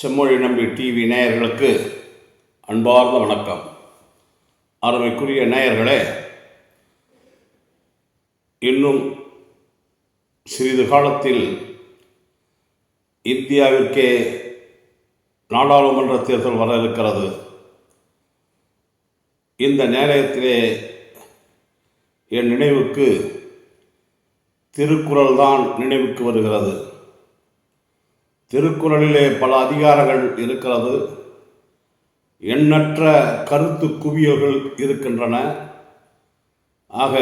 செம்மொழி நம்பி டிவி நேயர்களுக்கு அன்பார்ந்த வணக்கம். அருமைக்குரிய நேயர்களே இன்னும் சிறிது காலத்தில் இந்தியாவிற்கே நாடாளுமன்ற தேர்தல் வர இருக்கிறது. இந்த நேரத்திலே என் நினைவுக்கு திருக்குறள் தான் நினைவுக்கு வருகிறது. திருக்குறளிலே பல அதிகாரங்கள் இருக்கிறது. எண்ணற்ற கருத்து குவியல்கள் இருக்கின்றன. ஆக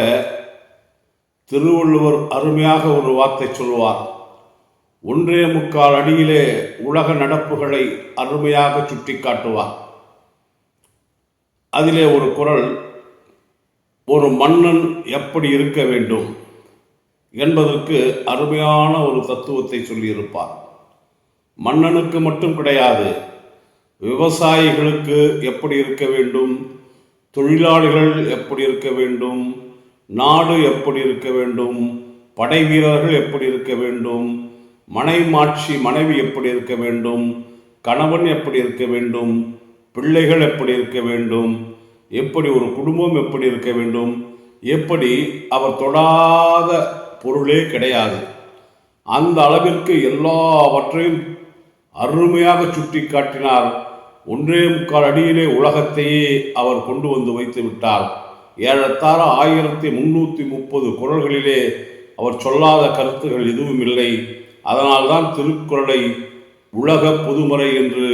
திருவள்ளுவர் அருமையாக ஒரு வார்த்தை சொல்வார் ஒன்றே முக்கால் அடியிலே உலக நடப்புகளை அருமையாக சுட்டி காட்டுவார். அதிலே ஒரு குறள் ஒரு மன்னன் எப்படி இருக்க வேண்டும்? என்பதற்கு அருமையான ஒரு தத்துவத்தை சொல்லியிருப்பார். மன்னனுக்கு மட்டும் கிடையாது விவசாயிகளுக்கு எப்படி இருக்க வேண்டும் தொழிலாளிகள் எப்படி இருக்க வேண்டும் நாடு எப்படி இருக்க வேண்டும் படை வீரர்கள் எப்படி இருக்க வேண்டும் மனைமாட்சி மனைவி எப்படி இருக்க வேண்டும் கணவன் எப்படி இருக்க வேண்டும் பிள்ளைகள் எப்படி இருக்க வேண்டும் எப்படி ஒரு குடும்பம் எப்படி இருக்க வேண்டும் எப்படி அவர் தொடாத பொருளே கிடையாது. அந்த அளவிற்கு எல்லாவற்றையும் அருமையாக சுட்டி காட்டினார். ஒன்றே முக்கால் அடியிலே உலகத்தையே அவர் கொண்டு வந்து வைத்து விட்டார். ஏறத்தாழ ஆயிரத்தி முன்னூற்றி முப்பது குரல்களிலே அவர் சொல்லாத கருத்துகள் எதுவும் இல்லை. அதனால்தான் திருக்குறளை உலக பொதுமறை என்று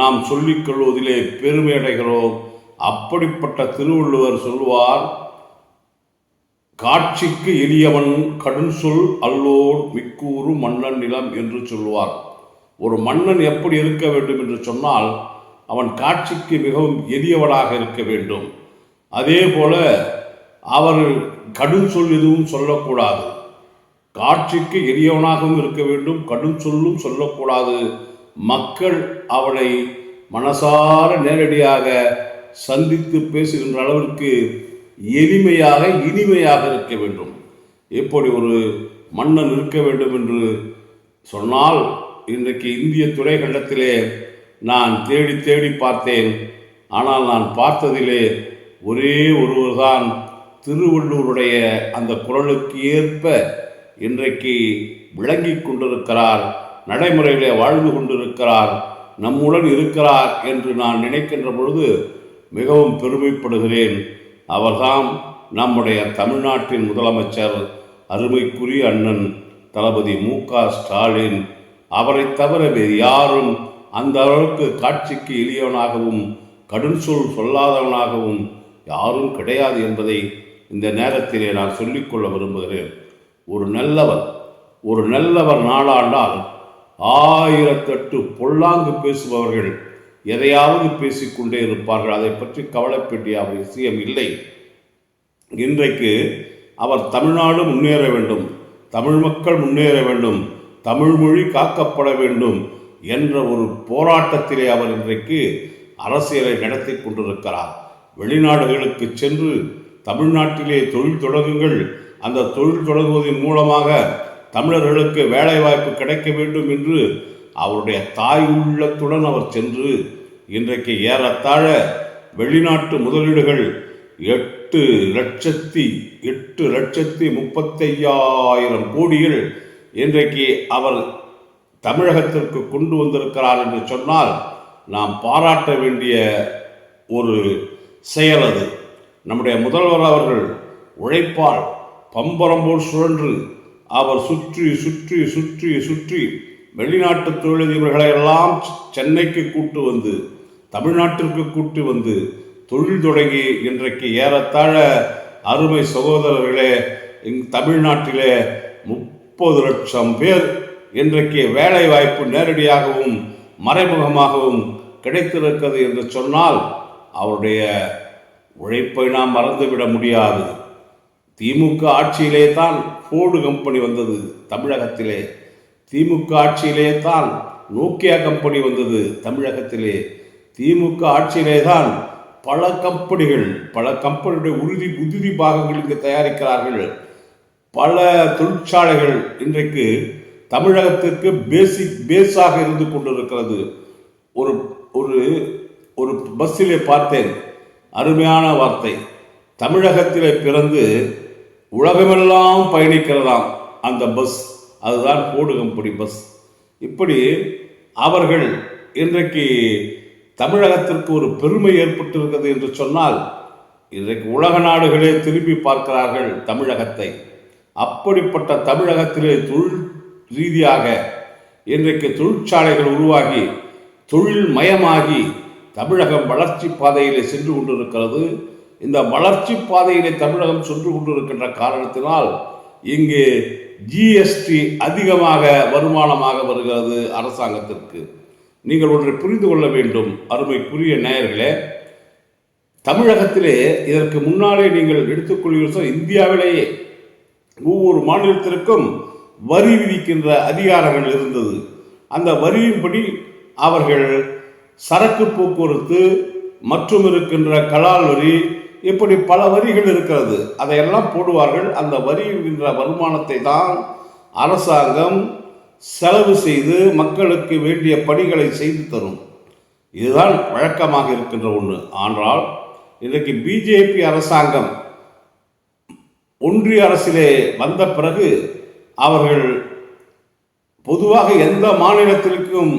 நாம் சொல்லிக் கொள்வதிலே பெருமை அடைகிறோம். அப்படிப்பட்ட திருவள்ளுவர் சொல்வார் காட்சிக்கு எளியவன் கடும் சொல் அல்லோர் மிக்கூறு மன்னன் நிலம் என்று சொல்வார் ஒரு மன்னன் எப்படி இருக்க வேண்டும் என்று சொன்னால் அவன் காட்சிக்கு மிகவும் எளியவனாக இருக்க வேண்டும். அதே போல அவர் கடும் சொல் எதுவும் சொல்லக்கூடாது. காட்சிக்கு எளியவனாகவும் இருக்க வேண்டும் கடும் சொல்லும் சொல்லக்கூடாது. மக்கள் அவனை மனசார நேரடியாக சந்தித்து பேசுகின்ற அளவிற்கு எளிமையாக இனிமையாக இருக்க வேண்டும். எப்படி ஒரு மன்னன் இருக்க வேண்டும் என்று சொன்னால் இன்றைக்கு இந்திய துறைகண்டத்திலே நான் தேடி தேடி பார்த்தேன். ஆனால் நான் பார்த்ததிலே ஒரே ஒருவர்தான் திருவள்ளூருடைய அந்த குரலுக்கு ஏற்ப இன்றைக்கு விளங்கி கொண்டிருக்கிறார் நடைமுறையிலே வாழ்ந்து கொண்டிருக்கிறார் நம்முடன் இருக்கிறார் என்று நான் நினைக்கின்ற பொழுது மிகவும் பெருமைப்படுகிறேன். அவர்தாம் நம்முடைய தமிழ்நாட்டின் முதலமைச்சர் அருமைக்குரிய அண்ணன் தளபதி மு க ஸ்டாலின். அவரை தவிர வேறு யாரும் அந்த அளவுக்கு காட்சிக்கு எளியவனாகவும் கடும் சொல் சொல்லாதவனாகவும் யாரும் கிடையாது என்பதை இந்த நேரத்திலே நான் சொல்லிக்கொள்ள விரும்புகிறேன். ஒரு நல்லவர் ஒரு நல்லவர் நாளாண்டால் ஆயிரத்தெட்டு பொல்லாங்கு பேசுபவர்கள் எதையாவது பேசிக்கொண்டே இருப்பார்கள். அதை பற்றி கவலைப்பட்டிய விஷயம் இல்லை. இன்றைக்கு அவர் தமிழ்நாடு முன்னேற வேண்டும் தமிழ் மக்கள் முன்னேற வேண்டும் தமிழ் மொழி காக்கப்பட வேண்டும் என்ற ஒரு போராட்டத்திலே அவர் இன்றைக்கு அரசியலை நடத்தி கொண்டிருக்கிறார். வெளிநாடுகளுக்கு சென்று தமிழ்நாட்டிலே தொழில் தொடங்குங்கள். அந்த தொழில் தொடங்குவதன் மூலமாக தமிழர்களுக்கு வேலைவாய்ப்பு கிடைக்க வேண்டும் என்று அவருடைய தாய் உள்ளத்துடன் அவர் சென்று இன்றைக்கு ஏறத்தாழ வெளிநாட்டு முதலீடுகள் எட்டு லட்சத்தி எட்டு லட்சத்தி முப்பத்தையாயிரம் கோடிகள் இன்றைக்கு அவர் தமிழகத்திற்கு கொண்டு வந்திருக்கிறார் என்று சொன்னால் நாம் பாராட்ட வேண்டிய ஒரு செயல் அது. நம்முடைய முதல்வர் அவர்கள் உழைப்பால் பம்பரம்போல் சுழன்று அவர் சுற்றி சுற்றி சுற்றி சுற்றி வெளிநாட்டு தொழிலதிபர்களை எல்லாம் சென்னைக்கு கூட்டு வந்து தமிழ்நாட்டிற்கு கூட்டு வந்து தொழில் தொடங்கி இன்றைக்கு ஏறத்தாழ அருமை சகோதரர்களே இங் தமிழ்நாட்டிலே முப்பது லட்சம் பேர் இன்றைக்கு வேலை வாய்ப்பு நேரடியாகவும் மறைமுகமாகவும் கிடைத்திருக்கிறது என்று சொன்னால் அவருடைய உழைப்பை நாம் மறந்துவிட முடியாது. திமுக ஆட்சியிலே தான் ஃபோர்டு கம்பெனி வந்தது தமிழகத்திலே. திமுக ஆட்சியிலே தான் நோக்கியா கம்பெனி வந்தது தமிழகத்திலே. திமுக ஆட்சியிலே தான் பல கம்பெனிகள் பல கம்பெனியுடைய உறுதி உதிரி பாகங்கள் இங்கு தயாரிக்கிறார்கள். பல தொழிற்சாலைகள் இன்றைக்கு தமிழகத்திற்கு பேசிக் பேஸாக இருந்து கொண்டிருக்கிறது. ஒரு ஒரு ஒரு பஸ்ஸிலே பார்த்தேன். அருமையான வார்த்தை. தமிழகத்திலே பிறந்து உலகமெல்லாம் பயணிக்கிறதாம் அந்த பஸ். அதுதான் கோடுகம்படி பஸ். இப்படி அவர்கள் இன்றைக்கு தமிழகத்திற்கு ஒரு பெருமை ஏற்பட்டிருக்கிறது என்று சொன்னால் இன்றைக்கு உலக நாடுகளே திரும்பி பார்க்கிறார்கள் தமிழகத்தை. அப்படிப்பட்ட தமிழகத்திலே தொழில் ரீதியாக இன்றைக்கு தொழிற்சாலைகள் உருவாகி தொழில் மயமாகி தமிழகம் வளர்ச்சி பாதையிலே சென்று கொண்டிருக்கிறது. இந்த வளர்ச்சி பாதையிலே தமிழகம் சென்று கொண்டிருக்கின்ற காரணத்தினால் இங்கு ஜிஎஸ்டி அதிகமாக வருமானமாக வருகிறது அரசாங்கத்திற்கு. நீங்கள் ஒன்றை புரிந்து கொள்ள வேண்டும் அருமைக்குரிய நேயர்களே. தமிழகத்திலே இதற்கு முன்னாலே நீங்கள் எடுத்துக்கொள்கிறீர்கள் இந்தியாவிலேயே ஒவ்வொரு மாநிலத்திற்கும் வரி விதிக்கின்ற அதிகாரங்கள் இருந்தது. அந்த வரியின்படி அவர்கள் சரக்கு போக்குவரத்து மற்றும் இருக்கின்ற கலால் வரி இப்படி பல வரிகள் இருக்கிறது. அதையெல்லாம் போடுவார்கள். அந்த வரி வருமானத்தை தான் அரசாங்கம் செலவு செய்து மக்களுக்கு வேண்டிய பணிகளை செய்து தரும். இதுதான் வழக்கமாக இருக்கின்ற ஒன்று ஆனால் இன்றைக்கு பிஜேபி அரசாங்கம் ஒன்றிய அரசிலே வந்த பிறகு அவர்கள் பொதுவாக எந்த மாநிலத்திற்கும்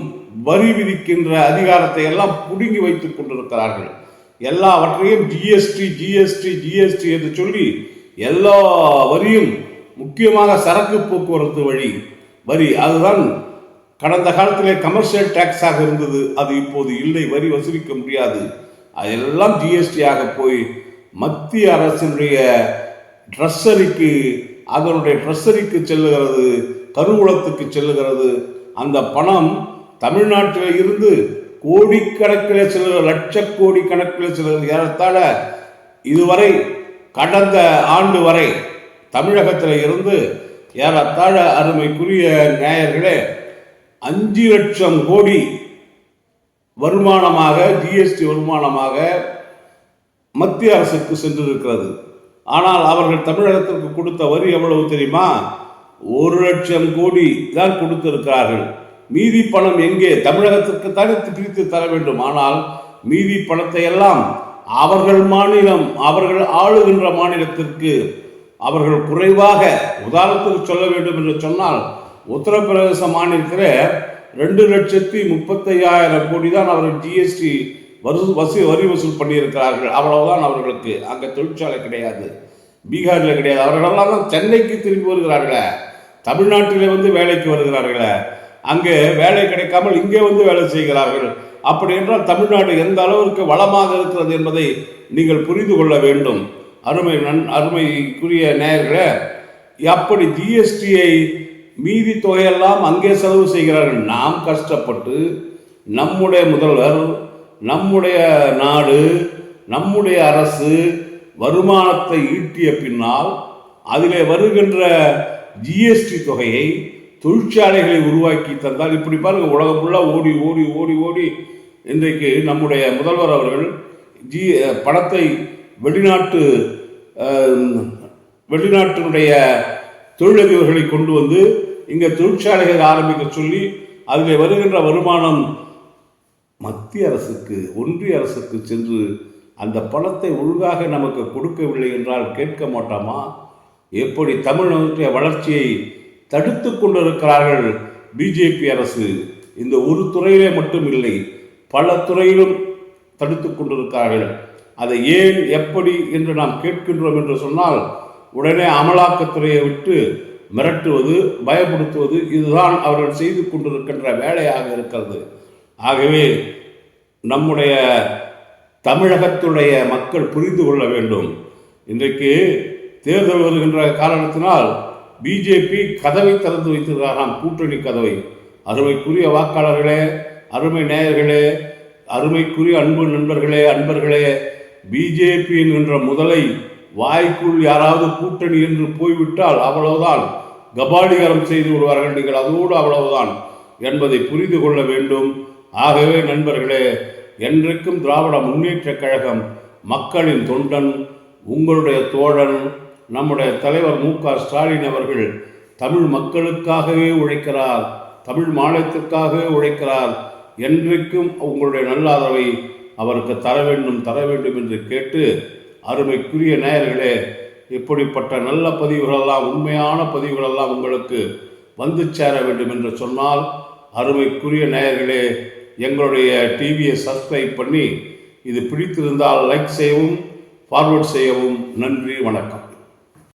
வரி விதிக்கின்ற அதிகாரத்தை எல்லாம் புடுங்கி வைத்துக் கொண்டிருக்கிறார்கள். எல்லாவற்றையும் ஜிஎஸ்டி ஜிஎஸ்டி ஜிஎஸ்டி என்று சொல்லி எல்லா வரியும் முக்கியமாக சரக்கு போக்குவரத்து வழி வரி. அதுதான் கடந்த காலத்திலே கமர்ஷியல் டேக்ஸாக இருந்தது. அது இப்போது இல்லை. வரி வசூலிக்க முடியாது. அதெல்லாம் ஜிஎஸ்டியாக போய் மத்திய அரசினுடைய ட்ரெஸ்ஸரிக்கு அதனுடைய ட்ரெஸ்ஸரிக்கு செல்லுகிறது கருவூலத்துக்கு செல்லுகிறது. அந்த பணம் தமிழ்நாட்டில் இருந்து கோடிக்கணக்கில் செல்லுகிற லட்ச கணக்கில் செல்லுகிறது. ஏறத்தாழ இதுவரை கடந்த ஆண்டு வரை தமிழகத்தில் இருந்து ஏறத்தாழ அருமைக்குரிய நேயர்களே அஞ்சு லட்சம் கோடி வருமானமாக ஜிஎஸ்டி வருமானமாக மத்திய அரசுக்கு சென்றிருக்கிறது. ஆனால் அவர்கள் தமிழகத்திற்கு கொடுத்த வரி எவ்வளவு தெரியுமா? ஒரு லட்சம் கோடி தான் கொடுத்திருக்கிறார்கள். மீதி பணம் எங்கே? தமிழகத்திற்கு தனித்து பிரித்து தர வேண்டும். ஆனால் மீதி பணத்தை எல்லாம் அவர்கள் மாநிலம் அவர்கள் ஆளுகின்ற மாநிலத்திற்கு அவர்கள் குறைவாக உதாரணத்துக்கு சொல்ல வேண்டும் என்று சொன்னால் உத்தரப்பிரதேச மாநிலத்தில் ரெண்டு லட்சத்தி முப்பத்தையாயிரம் கோடி தான் அவர்கள் ஜிஎஸ்டி வசூ வசூ வரி வசூல் பண்ணியிருக்கிறார்கள். அவ்வளவுதான் அவர்களுக்கு. அங்கே தொழிற்சாலை கிடையாது. பீகாரில் கிடையாது. அவர்களெல்லாம் தான் சென்னைக்கு திரும்பி வருகிறார்களே. தமிழ்நாட்டிலே வந்து வேலைக்கு வருகிறார்களே. அங்கே வேலை கிடைக்காமல் இங்கே வந்து வேலை செய்கிறார்கள். அப்படி என்றால் தமிழ்நாடு எந்த அளவிற்கு வளமாக இருக்கிறது என்பதை நீங்கள் புரிந்து கொள்ள வேண்டும். அருமை நன் அருமைக்குரிய நேயர்களே அப்படி ஜிஎஸ்டியை மீதி தொகையெல்லாம் அங்கே செலவு செய்கிறார்கள். நாம் கஷ்டப்பட்டு நம்முடைய முதல்வர் நம்முடைய நாடு நம்முடைய அரசு வருமானத்தை ஈட்டிய பின்னால் அதிலே வருகின்ற ஜிஎஸ்டி தொகையை தொழிற்சாலைகளை உருவாக்கி தந்தால் இப்படி பாருங்க உலகம் ஃபுல்லாக ஓடி ஓடி ஓடி ஓடி இன்றைக்கு நம்முடைய முதல்வர் அவர்கள் ஜி பணத்தை வெளிநாட்டு வெளிநாட்டினுடைய தொழிலதிபர்களை கொண்டு வந்து இங்கே தொழிற்சாலைகள் ஆரம்பிக்க சொல்லி அதில் வருகின்ற வருமானம் மத்திய அரசுக்கு ஒன்றிய அரசுக்கு சென்று அந்த பணத்தை ஒழுங்காக நமக்கு கொடுக்கவில்லை என்றால் கேட்க மாட்டோமா? எப்படி தமிழ்நாட்டுடைய வளர்ச்சியை தடுத்து கொண்டிருக்கிறார்கள் பிஜேபி அரசு? இந்த ஒரு துறையிலே மட்டும் இல்லை பல துறையிலும் தடுத்து கொண்டிருக்கிறார்கள். அதை ஏன் எப்படி என்று நாம் கேட்கின்றோம் என்று சொன்னால் உடனே அமலாக்கத்துறையை விட்டு மிரட்டுவது பயப்படுத்துவது இதுதான் அவர்கள் செய்து கொண்டிருக்கின்ற வேலையாக இருக்கிறது. ஆகவே நம்முடைய தமிழகத்துடைய மக்கள் புரிந்து கொள்ள வேண்டும். இன்றைக்கு தேர்தல் வருகின்ற காரணத்தினால் பிஜேபி கதவை திறந்து வைத்திருக்கிறாராம் கூட்டணி கதவை. அருமைக்குரிய வாக்காளர்களே அருமை நேயர்களே அருமைக்குரிய அன்பு நண்பர்களே அன்பர்களே பிஜேபி என்கின்ற முதலை வாய்க்குள் யாராவது கூட்டணி என்று போய்விட்டால் அவ்வளவுதான். கபாடிகரம் செய்து விடுவார்கள் நீங்கள் அதோடு அவ்வளவுதான் என்பதை புரிந்து கொள்ள வேண்டும். ஆகவே நண்பர்களே என்றைக்கும் திராவிட முன்னேற்றக் கழகம் மக்களின் தொண்டன் உங்களுடைய தோழன் நம்முடைய தலைவர் மு க ஸ்டாலின் அவர்கள் தமிழ் மக்களுக்காகவே உழைக்கிறார் தமிழ் மாநிலத்திற்காகவே உழைக்கிறார் என்றைக்கும் உங்களுடைய நல்ல அவருக்கு தர வேண்டும் தர வேண்டும் என்று கேட்டு அருமைக்குரிய நேயர்களே இப்படிப்பட்ட நல்ல பதிவுகளெல்லாம் உண்மையான பதிவுகளெல்லாம் உங்களுக்கு வந்து சேர வேண்டும் என்று சொன்னால் அருமைக்குரிய நேயர்களே எங்களுடைய டிவியை சப்ஸ்கிரைப் பண்ணி இது பிடித்திருந்தால் லைக் செய்யவும் ஃபார்வர்ட் செய்யவும் நன்றி வணக்கம்.